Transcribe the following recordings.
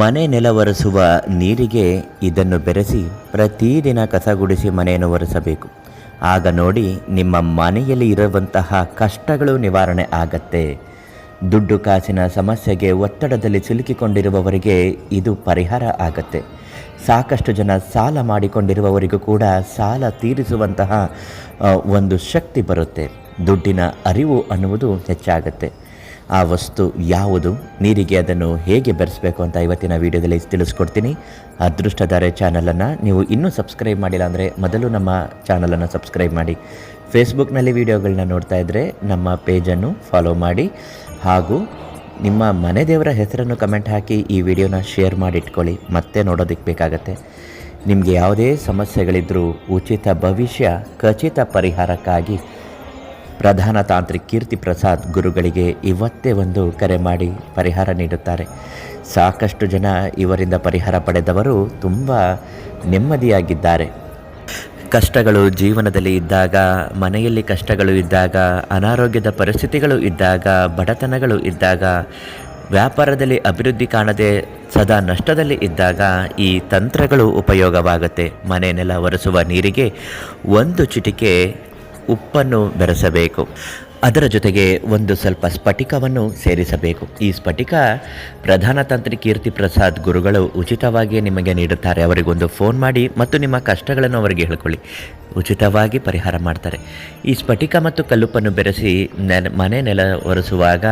ಮನೆ ನೆಲ ಒರೆಸುವ ನೀರಿಗೆ ಇದನ್ನು ಬೆರೆಸಿ ಪ್ರತಿದಿನ ಕಸಗುಡಿಸಿ ಮನೆಯನ್ನು ಒರೆಸಬೇಕು. ಆಗ ನೋಡಿ ನಿಮ್ಮ ಮನೆಯಲ್ಲಿ ಇರುವಂತಹ ಕಷ್ಟಗಳು ನಿವಾರಣೆ ಆಗತ್ತೆ. ದುಡ್ಡು ಕಾಸಿನ ಸಮಸ್ಯೆಗೆ ಒತ್ತಡದಲ್ಲಿ ಸಿಲುಕಿಕೊಂಡಿರುವವರಿಗೆ ಇದು ಪರಿಹಾರ ಆಗತ್ತೆ. ಸಾಕಷ್ಟು ಜನ ಸಾಲ ಮಾಡಿಕೊಂಡಿರುವವರಿಗೂ ಕೂಡ ಸಾಲ ತೀರಿಸುವಂತಹ ಒಂದು ಶಕ್ತಿ ಬರುತ್ತೆ. ದುಡ್ಡಿನ ಅರಿವು ಅನ್ನುವುದು ಹೆಚ್ಚಾಗತ್ತೆ. ಆ ವಸ್ತು ಯಾವುದು? ನೀರಿಗೆ ಅದನ್ನು ಹೇಗೆ ಬೆರೆಸಬೇಕು ಅಂತ ಇವತ್ತಿನ ವಿಡಿಯೋದಲ್ಲಿ ತಿಳಿಸ್ಕೊಡ್ತೀನಿ. ಅದೃಷ್ಟಧಾರೆ ಚಾನಲನ್ನು. ನೀವು ಇನ್ನೂ ಸಬ್ಸ್ಕ್ರೈಬ್ ಮಾಡಿಲ್ಲ ಅಂದರೆ ಮೊದಲು ನಮ್ಮ ಚಾನಲನ್ನು ಸಬ್ಸ್ಕ್ರೈಬ್ ಮಾಡಿ. ಫೇಸ್ಬುಕ್ನಲ್ಲಿ ವಿಡಿಯೋಗಳನ್ನ ನೋಡ್ತಾ ಇದ್ದರೆ ನಮ್ಮ ಪೇಜನ್ನು ಫಾಲೋ ಮಾಡಿ. ಹಾಗೂ ನಿಮ್ಮ ಮನೆ ದೇವರ ಹೆಸರನ್ನು ಕಮೆಂಟ್ ಹಾಕಿ ಈ ವಿಡಿಯೋನ ಶೇರ್ ಮಾಡಿ ಇಟ್ಕೊಳ್ಳಿ ಮತ್ತೆ ನೋಡೋದಕ್ಕೆ ಬೇಕಾಗತ್ತೆ. ನಿಮಗೆ ಯಾವುದೇ ಸಮಸ್ಯೆಗಳಿದ್ದರೂ ಉಚಿತ ಭವಿಷ್ಯ, ಖಚಿತ ಪರಿಹಾರಕ್ಕಾಗಿ ಪ್ರಧಾನ ತಾಂತ್ರಿಕ್ ಕೀರ್ತಿ ಪ್ರಸಾದ್ ಗುರುಗಳಿಗೆ ಇವತ್ತೇ ಒಂದು ಕರೆ ಮಾಡಿ ಪರಿಹಾರ ನೀಡುತ್ತಾರೆ. ಸಾಕಷ್ಟು ಜನ ಇವರಿಂದ ಪರಿಹಾರ ಪಡೆದವರು ತುಂಬ ನೆಮ್ಮದಿಯಾಗಿದ್ದಾರೆ. ಕಷ್ಟಗಳು ಜೀವನದಲ್ಲಿ ಇದ್ದಾಗ, ಮನೆಯಲ್ಲಿ ಕಷ್ಟಗಳು ಇದ್ದಾಗ, ಅನಾರೋಗ್ಯದ ಪರಿಸ್ಥಿತಿಗಳು ಇದ್ದಾಗ, ಬಡತನಗಳು ಇದ್ದಾಗ, ವ್ಯಾಪಾರದಲ್ಲಿ ಅಭಿವೃದ್ಧಿ ಕಾಣದೆ ಸದಾ ನಷ್ಟದಲ್ಲಿ ಇದ್ದಾಗ ಈ ತಂತ್ರಗಳು ಉಪಯೋಗವಾಗುತ್ತೆ. ಮನೆ ನೆಲ ಒರೆಸುವ ನೀರಿಗೆ ಒಂದು ಚಿಟಿಕೆ ಉಪ್ಪನ್ನು ಬೆರೆಸಬೇಕು. ಅದರ ಜೊತೆಗೆ ಒಂದು ಸ್ವಲ್ಪ ಸ್ಫಟಿಕವನ್ನು ಸೇರಿಸಬೇಕು. ಈ ಸ್ಫಟಿಕ ಪ್ರಧಾನ ತಂತ್ರಿ ಕೀರ್ತಿ ಪ್ರಸಾದ್ ಗುರುಗಳು ಉಚಿತವಾಗಿ ನಿಮಗೆ ನೀಡುತ್ತಾರೆ. ಅವರಿಗೊಂದು ಫೋನ್ ಮಾಡಿ ಮತ್ತು ನಿಮ್ಮ ಕಷ್ಟಗಳನ್ನು ಅವರಿಗೆ ಹೇಳ್ಕೊಳ್ಳಿ. ಉಚಿತವಾಗಿ ಪರಿಹಾರ ಮಾಡ್ತಾರೆ. ಈ ಸ್ಫಟಿಕ ಮತ್ತು ಕಲ್ಲುಪ್ಪನ್ನು ಬೆರೆಸಿ ನೆಲ, ಮನೆ ನೆಲ ಒರೆಸುವಾಗ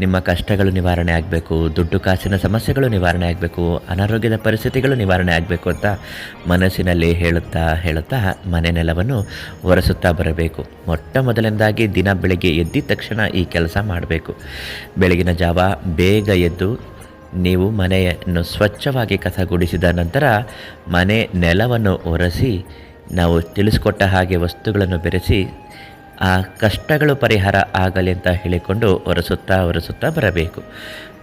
ನಿಮ್ಮ ಕಷ್ಟಗಳು ನಿವಾರಣೆ ಆಗಬೇಕು. ದುಡ್ಡು ಕಾಸಿನ ಸಮಸ್ಯೆಗಳು ನಿವಾರಣೆ ಆಗಬೇಕು. ಅನಾರೋಗ್ಯದ ಪರಿಸ್ಥಿತಿಗಳು ನಿವಾರಣೆ ಆಗಬೇಕು ಅಂತ ಮನಸ್ಸಿನಲ್ಲಿ ಹೇಳುತ್ತಾ ಹೇಳುತ್ತಾ ಮನೆ ನೆಲವನ್ನು ಒರೆಸುತ್ತಾ ಬರಬೇಕು. ಮೊಟ್ಟ ಮೊದಲನೇದಾಗಿ ದಿನ ಬೆಳಗ್ಗೆ ಎದ್ದಿದ ತಕ್ಷಣ ಈ ಕೆಲಸ ಮಾಡಬೇಕು. ಬೆಳಗಿನ ಜಾವ ಬೇಗ ಎದ್ದು ನೀವು ಮನೆಯನ್ನು ಸ್ವಚ್ಛವಾಗಿ ಕಸಗುಡಿಸಿದ ನಂತರ ಮನೆ ನೆಲವನ್ನು ಒರೆಸಿ, ನಾವು ತಿಳಿಸ್ಕೊಟ್ಟ ಹಾಗೆ ವಸ್ತುಗಳನ್ನು ಬೆರೆಸಿ ಆ ಕಷ್ಟಗಳು ಪರಿಹಾರ ಆಗಲಿ ಅಂತ ಹೇಳಿಕೊಂಡು ಒರೆಸುತ್ತಾ ಒರೆಸುತ್ತಾ ಬರಬೇಕು.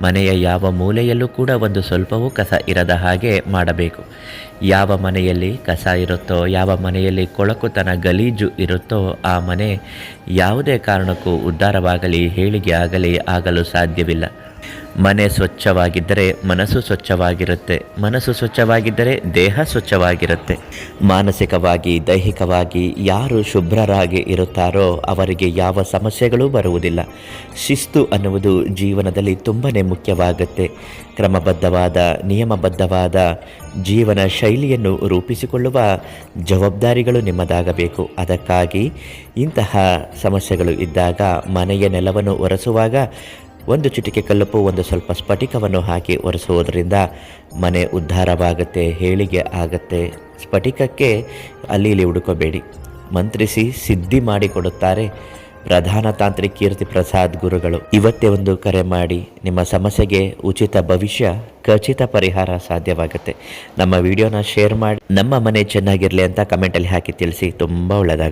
ಮನೆಯ ಯಾವ ಮೂಲೆಯಲ್ಲೂ ಕೂಡ ಒಂದು ಸ್ವಲ್ಪವೂ ಕಸ ಇರದ ಹಾಗೆ ಮಾಡಬೇಕು. ಯಾವ ಮನೆಯಲ್ಲಿ ಕಸ ಇರುತ್ತೋ, ಯಾವ ಮನೆಯಲ್ಲಿ ಕೊಳಕುತನ ಗಲೀಜು ಇರುತ್ತೋ ಆ ಮನೆ ಯಾವುದೇ ಕಾರಣಕ್ಕೂ ಉದ್ಧಾರವಾಗಲಿ, ಹೇಳಿಗೆ ಆಗಲಿ, ಆಗಲು ಸಾಧ್ಯವಿಲ್ಲ. ಮನೆ ಸ್ವಚ್ಛವಾಗಿದ್ದರೆ ಮನಸ್ಸು ಸ್ವಚ್ಛವಾಗಿರುತ್ತೆ. ಮನಸ್ಸು ಸ್ವಚ್ಛವಾಗಿದ್ದರೆ ದೇಹ ಸ್ವಚ್ಛವಾಗಿರುತ್ತೆ. ಮಾನಸಿಕವಾಗಿ, ದೈಹಿಕವಾಗಿ ಯಾರು ಶುಭ್ರರಾಗಿ ಇರುತ್ತಾರೋ ಅವರಿಗೆ ಯಾವ ಸಮಸ್ಯೆಗಳೂ ಬರುವುದಿಲ್ಲ. ಶಿಸ್ತು ಅನ್ನುವುದು ಜೀವನದಲ್ಲಿ ತುಂಬಾ ಮುಖ್ಯವಾಗುತ್ತೆ. ಕ್ರಮಬದ್ಧವಾದ, ನಿಯಮಬದ್ಧವಾದ ಜೀವನ ಶೈಲಿಯನ್ನು ರೂಪಿಸಿಕೊಳ್ಳುವ ಜವಾಬ್ದಾರಿಗಳು ನಿಮ್ಮದಾಗಬೇಕು. ಅದಕ್ಕಾಗಿ ಇಂತಹ ಸಮಸ್ಯೆಗಳು ಇದ್ದಾಗ ಮನೆಯ ನೆಲವನ್ನು ಒರೆಸುವಾಗ ಒಂದು ಚಿಟಿಕೆ ಕಲ್ಲುಪ್ಪು ಒಂದು ಸ್ವಲ್ಪ ಸ್ಫಟಿಕವನ್ನು ಹಾಕಿ ಒರೆಸುವುದರಿಂದ ಮನೆ ಉದ್ಧಾರವಾಗುತ್ತೆ, ಹೇಳಿಗೆ ಆಗತ್ತೆ. ಸ್ಫಟಿಕಕ್ಕೆ ಅಲ್ಲಿ ಇಲ್ಲಿ ಹುಡುಕೋಬೇಡಿ. ಮಂತ್ರಿಸಿ ಸಿದ್ಧಿ ಮಾಡಿಕೊಡುತ್ತಾರೆ ಪ್ರಧಾನ ತಾಂತ್ರಿಕ ಕೀರ್ತಿ ಪ್ರಸಾದ್ ಗುರುಗಳು. ಇವತ್ತೇ ಒಂದು ಕರೆ ಮಾಡಿ, ನಿಮ್ಮ ಸಮಸ್ಯೆಗೆ ಉಚಿತ ಭವಿಷ್ಯ, ಖಚಿತ ಪರಿಹಾರ ಸಾಧ್ಯವಾಗುತ್ತೆ. ನಮ್ಮ ವಿಡಿಯೋನ ಶೇರ್ ಮಾಡಿ, ನಮ್ಮ ಮನೆ ಚೆನ್ನಾಗಿರಲಿ ಅಂತ ಕಮೆಂಟಲ್ಲಿ ಹಾಕಿ ತಿಳಿಸಿ, ತುಂಬ ಒಳ್ಳೆಯದಾಗುತ್ತೆ.